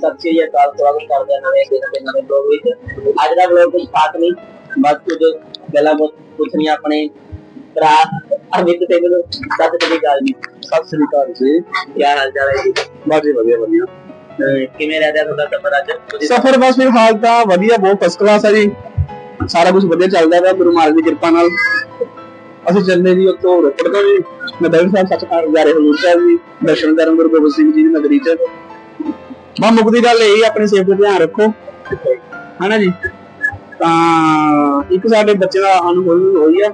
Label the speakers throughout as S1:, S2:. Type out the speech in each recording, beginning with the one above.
S1: ਸਤਿ ਸ਼੍ਰੀ ਅਕਾਲ ਸਵਾਗਤ ਕਰਦੇ ਹਾਂ ਨਵੇਂ ਦਿਨ ਦੇ ਨਵੇਂ ਬਲੌਗ ਵਿੱਚ ਅੱਜ ਦਾ ਬਲੌਗ ਕੁਝ ਖਾਸ ਨਹੀਂ ਬਸ ਕੁਝ ਗੱਲਾਂ ਬਹੁਤ ਪੁੱਛਣੀਆਂ ਆਪਣੇ ਭਰਾ ਅਮਿਤ ਸਿੰਘ ਨੂੰ ਸਤਿ ਸ਼੍ਰੀ ਅਕਾਲ ਜੀ।
S2: ਸਤਿ ਸ੍ਰੀ ਅਕਾਲ ਜੀ।
S1: ਕੀ ਹਾਲ ਚਾਲ ਹੈ ਜੀ?
S2: ਬਸ ਜੀ ਵਧੀਆ। ਵਧੀਆ
S1: ਕਿਵੇਂ ਰਹਿ ਰਿਹਾ ਤੁਹਾਡਾ ਸਫ਼ਰ ਅੱਜ?
S2: ਸਫਰ ਬਸ ਫਿਲਹਾਲ ਤਾਂ ਵਧੀਆ ਬਹੁਤ ਫਸਟ ਕਲਾਸ ਹੈ ਜੀ। ਸਾਰਾ ਕੁਝ ਵਧੀਆ ਚੱਲਦਾ ਹੈ ਗੁਰੂ ਮਹਾਰਾਜ ਦੀ ਕਿਰਪਾ ਨਾਲ। ਅਸੀਂ ਚੱਲੇ ਜੀ ਉੱਥੋਂ ਰੋਪੜ ਤੋਂ ਜੀ। ਨਦਰ ਸਾਹਿਬ ਸੱਚਖੰਡ ਜਾ ਰਹੇ ਹਜ਼ੂਰ ਸਾਹਿਬ ਜੀ ਦਰਸ਼ਨ ਕਰਨ ਗੁਰੂ ਗੋਬਿੰਦ ਸਿੰਘ ਜੀ ਦੀ ਨਗਰੀ ਚ। ਬਾ ਮੁਕਦੀ ਗੱਲ ਇਹ ਆਪਣੀ ਸੇਫਟੀ ਧਿਆਨ ਰੱਖੋ। ਹਨਾ ਜੀ? ਤਾਂ ਇੱਕ ਸਾਡੇ ਬੱਚੇ ਦਾ ਅਨੁਭਵ ਹੋਈ ਆ।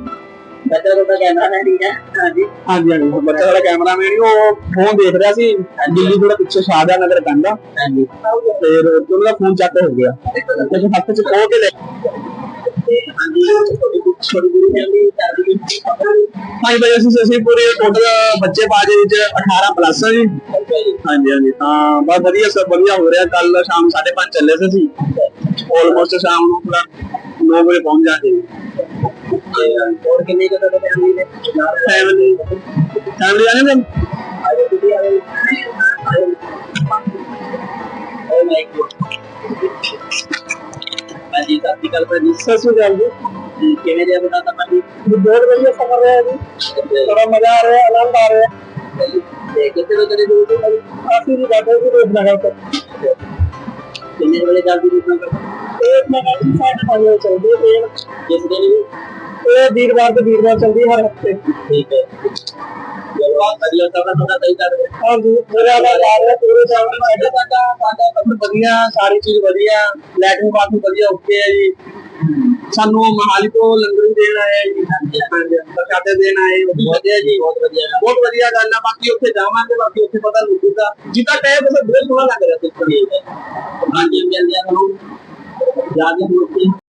S1: ਬੱਚਾ ਤੁਹਾਡਾ ਕੈਮਰਾ ਮੈਨ ਹੀ ਹੈ। ਹਾਂਜੀ।
S2: ਹਾਂਜੀ ਬੱਚਾ ਸਾਡਾ ਕੈਮਰਾਮੈਨ ਹੀ ਉਹ ਫੋਨ ਦੇਖ ਰਿਹਾ ਸੀ। ਦਿੱਲੀ ਥੋੜਾ ਪਿੱਛੇ ਸ਼ਾਹਜਹਾਂ ਨਗਰ ਪੈਂਦਾ।
S1: ਹਾਂਜੀ।
S2: ਫਿਰ ਉਹਨਾਂ ਦਾ ਫੋਨ ਚੱਕ ਹੋ ਗਿਆ। ਤੇ ਹੱਥ ਚ ਖੋ ਕੇ ਲੈ
S1: ਹੈ
S2: ਭਾਈ ਅਸੀਂ ਅਸੀਂ ਪੂਰੇ ਟੋਟਲ ਬੱਚੇ ਬਾਜੇ ਵਿੱਚ 18 ਪਲੱਸ ਆ ਜੀ। ਹਾਂਜੀ ਹਾਂਜੀ ਤਾਂ ਬਹੁਤ ਵਧੀਆ ਸਭ ਵਧੀਆ ਹੋ ਰਿਹਾ। ਕੱਲ ਸ਼ਾਮ 5:30 ਚੱਲੇ ਸੀ ਅਸੀਂ। ਆਲਮੋਸਟ ਸ਼ਾਮ ਨੂੰ ਪੂਰਾ 9 ਵਜੇ ਪਹੁੰਚ ਜਾਗੇ।
S1: ਹੋਰ ਕਿੰਨੇ ਕੁ ਤੁਹਾਡੇ ਫੈਮਿਲੀ ਦੇ
S2: ਫੈਮਿਲੀ ਫੈਮਿਲੀ ਆਨੇ ਨੇ
S1: ਸ਼੍ਰੀ ਅਕਾਲ ਭਾਜੀ।
S2: ਸਤਿ ਸ਼੍ਰੀ ਅਕਾਲ ਜੀ।
S1: ਜੀ, ਕਿਵੇਂ ਰਿਹਾ ਤੁਹਾਡਾ ਸਫ਼ਰ ਜੀ
S2: ਬਹੁਤ ਵਧੀਆ ਸਫ਼ਰ ਰਿਹਾ ਜੀ। ਬੜਾ ਮਜ਼ਾ ਆ ਰਿਹਾ ਆਨੰਦ ਆ ਰਿਹਾ।
S1: ਤੇ ਕਿੱਥੇ ਤੋਂ ਚਲੇ ਤੁਸੀਂ ਭਾਜੀ?
S2: ਅਸੀਂ ਵੀ ਬੈਠੇ ਸੀ ਰੋਡ ਨਗਰ ਤੋਂ।
S1: ਕਿੰਨੇ ਵਜੇ ਚੱਲਦੀ ਤੁਸੀਂ
S2: ਇੱਕ ਨਗਰ ਦੀ ਸਾਈਡ ਨਾਲ ਚੱਲਦੀ ਹੈ ਟ੍ਰੇਨ
S1: ਜਿਸ ਦਿਨ ਵੀ
S2: ਇਹ ਵੀਰਵਾਰ ਤੇ ਵੀਰਵਾਰ ਚੱਲਦੀ ਹੈ ਹਰ ਹਫ਼ਤੇ।
S1: ਠੀਕ ਹੈ।
S2: ਹਾਂਜੀ ਮੇਰਾ ਨਾਮ ਰਿਹਾ ਪੂਰੇ ਜਾਣ ਸਾਡਾ ਸਾਡਾ ਸਾਡਾ ਸਭ ਵਧੀਆ ਸਾਰੀ ਚੀਜ਼ ਵਧੀਆ। ਲੈਟਰਿੰਗ ਬਾਥਰੂਮ ਵਧੀਆ ਓਕੇ ਹੈ ਜੀ। ਸਾਨੂੰ ਮਹਾਲੀ ਤੋਂ ਲੰਗਰ ਦੇਣ ਆਇਆ ਜੀ। ਪ੍ਰਸ਼ਾਦੇ ਦੇਣ ਆਏ ਉਹ ਵੀ ਵਧੀਆ ਜੀ।
S1: ਬਹੁਤ ਵਧੀਆ
S2: ਬਹੁਤ ਵਧੀਆ ਗੱਲ ਆ ਬਾਕੀ ਉੱਥੇ ਜਾਵਾਂਗੇ ਬਾਕੀ ਉੱਥੇ ਪਤਾ ਲੱਗੂਗਾ ਜਿੱਦਾਂ ਟਾਈਮ ਬਸ ਬਹੁਤ ਸੋਹਣਾ ਲੱਗ ਰਿਹਾ ਸੀ
S1: ਹੈ ਹਾਂਜੀ ਮਿਲਦੇ ਆ ਤੁਹਾਨੂੰ ਯਾਦ ਹੈ